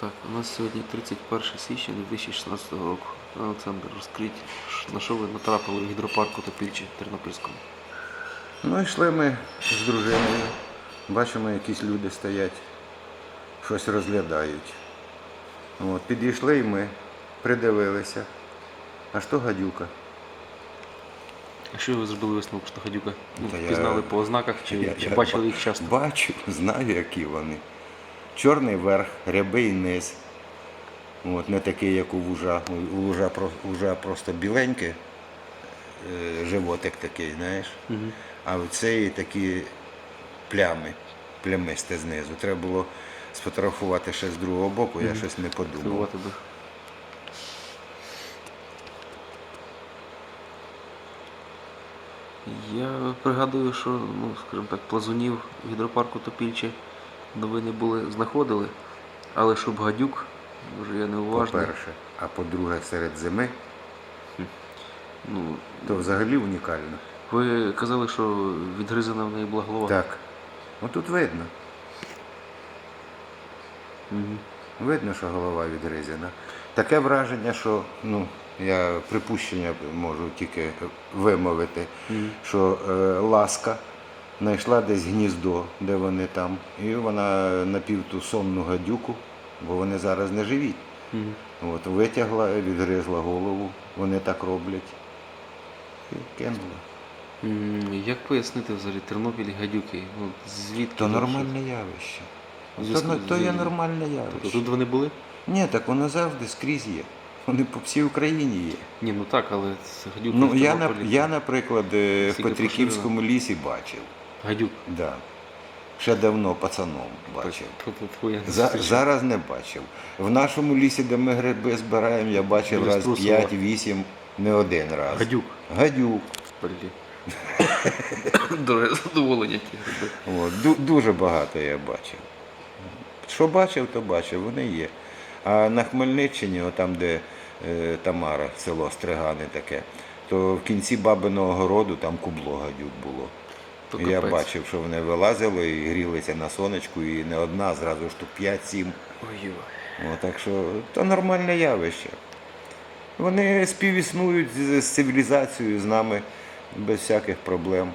Так, у нас сьогодні 31 січня 2016 року. Олександр, розкріть, на що ви натрапили в гідропарку Топільче Тернопільському? Ну, йшли ми з дружиною. Бачимо, якісь люди стоять, щось розглядають. От, підійшли і ми, придивилися. А що гадюка? А що ви зробили висновок, що гадюка? Ну, Та я- Пізнали по ознаках чи, Я- чи я бачили їх часто? Бачу, знаю, які вони. Чорний верх, рябий низ. От, не такий, як у вужа. У у вужа, вужа просто біленький, е, животик такий, знаєш. Мгм. А в цей такі плями, плямисте знизу. Треба було сфотографувати ще з другого боку, я щось не подумав. Я пригадую, що, ну, скажімо так, плазунів в гідропарку Топільче новини були, знаходили, але щоб гадюк, може я не уважний. По-перше. А по-друге, серед зими, Ну, то взагалі унікально. ви казали, що відгризана в неї була голова. Так. Ну тут видно. Мгм. Видно, що голова відгризена. Таке враження, що ну, я припущення можу тільки вимовити, що е, ласка знайшла десь гніздо, де вони там, і вона напів ту сонну гадюку, бо вони зараз не живі. Мгм. От, витягла, відгризла голову, вони так роблять. І кинула. Як пояснити взагалі Тернопіль гадюки? Ну, звідки? То нормальне явище. В То, то є нормальне явище. Тобто тут вони були? Ні, так воно завжди скрізь є. Вони по всій Україні є. Ні, ну так, але гадюки. Ну, я, я, наприклад, е, в Петриківському лісі бачив. Гадюк. Да. Ще давно пацаном бачив. За, зараз не бачив. В нашому лісі, де ми гриби збираємо, я бачив раз струсила. 5-8, не один раз. Гадюк. Гадюк. Дороге задоволення ті гриби. От, ду- дуже багато я бачив. Що бачив, то бачив, вони є. А на Хмельниччині, там, де е, Тамара, село Стригани таке, то в кінці бабиного городу там кубло гадюк було. То я капець. бачив, що вони вилазили і грілися на сонечку, і не одна, зразу штук 5-7. Ой-ой. О, так що то нормальне явище. Вони співіснують з цивілізацією, з нами без всяких проблем.